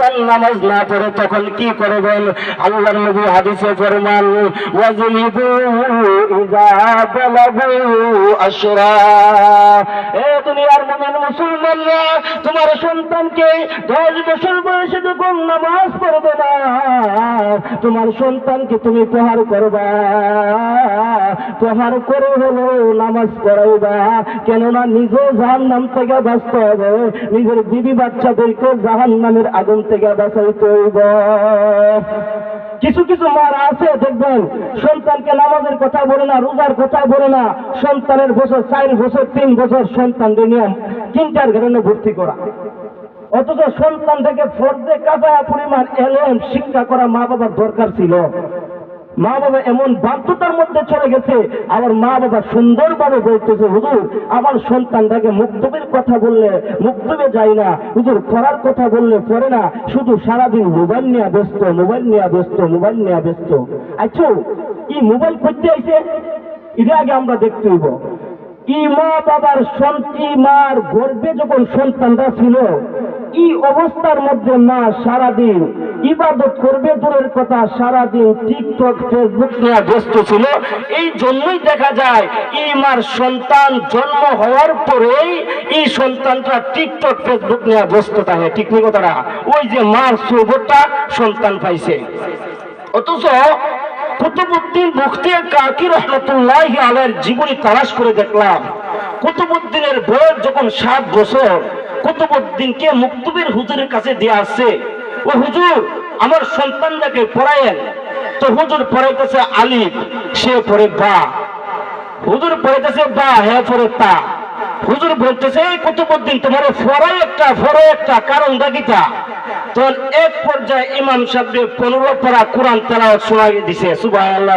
সন্তান নামাজ না পড়ে তখন কি করবেন? আল্লাহর নবী হাদিসে ফরমান ওয়াজলিবু ইজা বালাগু আশরা। এ দুনিয়ার মুমিন মুসলমানরা, তোমার সন্তানকে দশ বছর বয়সে যখন নামাজ পড়বে না, তোমার সন্তানকে তুমি প্রহার করবা। প্রহার করে হলো নামাজ পড়াইবা। কেননা নিজে জাহান নাম থেকে বাঁচতে হবে। নিজের বিবি বাচ্চাদেরকে জাহান নামের আগুন থেকে বাঁচাইতে হইব কিছু কিছু মারা আছে, দেখবেন, সন্তানকে নামাজের কথা বলে না, রোজার কথা বলে না, সন্তানের বছর চার বছর, তিন বছর সন্তানকে নিয়ে তিনটার কারণে ভর্তি করা। অথচ সন্তান থেকে ফর্দে কাপায়া পরিমাণ এলএম শিক্ষা করা মা বাবার দরকার ছিল। মা বাবা এমন বাধ্যতার মধ্যে চলে গেছে। আমার মা বাবা সুন্দরভাবে বলতেছে, হুজুর, আমার সন্তানটাকে মুক্তবের কথা বললে মুক্তবে যায় না। হুজুর, পড়ার কথা বললে পড়ে না। শুধু সারাদিন মোবাইল নিয়ে ব্যস্ত, মোবাইল নিয়ে ব্যস্ত, মোবাইল নিয়ে ব্যস্ত। আচ্ছা কি মোবাইল করতে আইছে? এটা আগে আমরা দেখতে হইব। ই মা বাবার সন্তি মার গর্বে যখন সন্তানরা ছিল ই অবস্থার মধ্যে মা সারাদিন ইবাদত করবে, দূরের কথা, সারাদিন টিকটক, ফেসবুক নিয়ে ব্যস্ত ছিল। এই জন্যই দেখা যায় ই মার সন্তান জন্ম হওয়ার পরেই এই সন্তানটা টিকটক, ফেসবুক নিয়ে ব্যস্ত থাকে। ঠিক কথাটা? ওই যে মার সুবরটা সন্তান পাইছে। অথচ কুতুবুদ্দিন মুফতি কাকি রহমতুল্লাহ আলের জীবনী তালাশ করে দেখলাম। কুতুবুদ্দিনের বয়স যখন সাত বছর, কুতুবুদ্দিনকে মুক্তবির হুজুরের কাছে দিয়ে আসছে। ও হুজুর, আমার সন্তানটাকে পড়ায়েন। তো হুজুর পড়াইতেছে আলিফ, সে পড়ে বা। হুজুর পড়াইতেছে বা হ্যাঁ পড়ে তা। হুজুর বলতেছে, এই কুতুবুদ্দিন, তোমার ফরাই একটা ফরাই একটা, কারণ দেখিতা তখন এক পর্যায়ে ইমাম সাহেব পনেরো পারা কোরআন তেলাওয়াত শোনাই দিছে সুবাহ আল্লাহ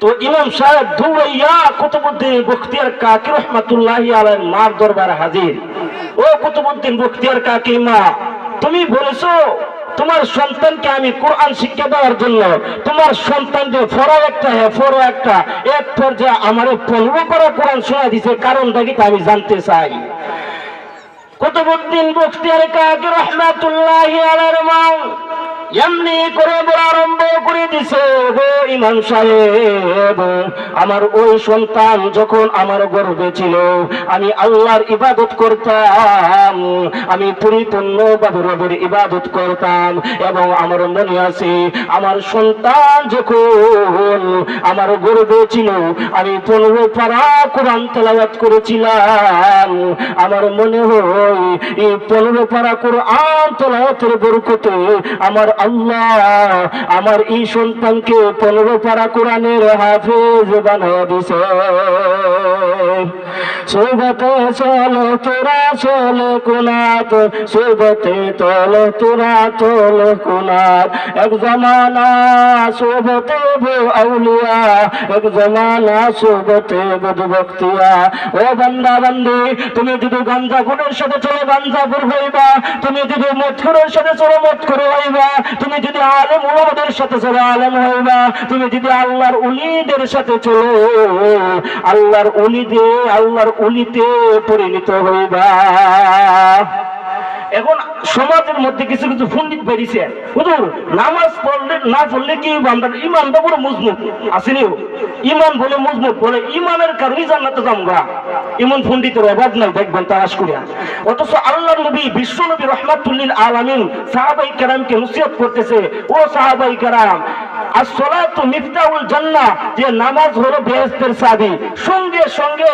তো ইমাম সাহেব ধুইয়া কুতুবুদ্দিন বখতিয়ার কাকি রহমাতুল্লাহ আলের মার দরবার হাজির। ও কুতুবুদ্দিন বখতিয়ার কাকি মা, তুমি বলেছ, তোমার সন্তানকে আমি কোরআন শিক্ষা দেওয়ার জন্য, তোমার সন্তান যে ফরো একটা হ্যাঁ ফরো একটা, এক পর্যায়ে আমার পনেরো করা কোরআন শোনা দিছে, কারণটা কি আমি জানতে চাই। কুতুবুদ্দিন বখতিয়ার কাকি রহমাতুল্লাহ আলের মা এমনি করে বলা আরম্ভ করে দিছে গো ইমাম সাহেব। আমার ওই সন্তান যখন আমার গর্বে ছিল, আমি আল্লাহর ইবাদত করতাম, আমি পরিপূর্ণভাবে রবের ইবাদত করতাম এবং আমার মনে আছে, আমার সন্তান যখন আমার গর্বে ছিল, আমি পনেরো পারা কোরআন তেলাওয়াত করেছিলাম। আমার মনে হয়, এই পনেরো পারা কোরআন তেলাওয়াতের বরকতে আমার আল্লাহ আমার এই সন্তানকে পনেরো পারা কোরআনের হাফেজ বানায় দিছে। সুবতে চল তোরা চল কুনাত সুবতে তল তোরা তল কুনাত এক জমানা সুবতে বো আউলিয়া, এক জমানা সুবতে বদ বক্তিয়া ও বান্দা, বান্দি, তুমি যদি গাঞ্জা গুণের সাথে চলে গাঞ্জা গুণ হইবা। তুমি যদি মৎখরের সাথে চলো মৎখর হইবা। তুমি যদি আলেম ওলামাদের সাথে চলো, আলেম হইবা। তুমি যদি আল্লাহর উলিদের সাথে চলো, আল্লাহর উলিদে আল্লাহর উলিতে পরিণত হইবা। এখন সমাজের মধ্যে কিছু কিছু পণ্ডিত বেরিয়েছে। হুজুর, নামাজ পড়লে না পড়লে কি বান্দার ইমানটা বড় মজবুত। আসেনি ইমান বলে মজবুত, বলে ইমানের কারণে জান্নাতে যামগা। ইমান পণ্ডিতের অভাব নাই, দেখবেন তারাস করিয়া। অথচ আল্লাহ নবী, বিশ্ব নবী রহমাতুল্লিল আলামিন সাহাবাই কেরামকে নসিহত করতেছে, ও সাহাবাই কেরাম আর সলাত মিফতাউল জান্নাহ, যে নামাজ হলো বেহেস্তের চাবি। সঙ্গে সঙ্গে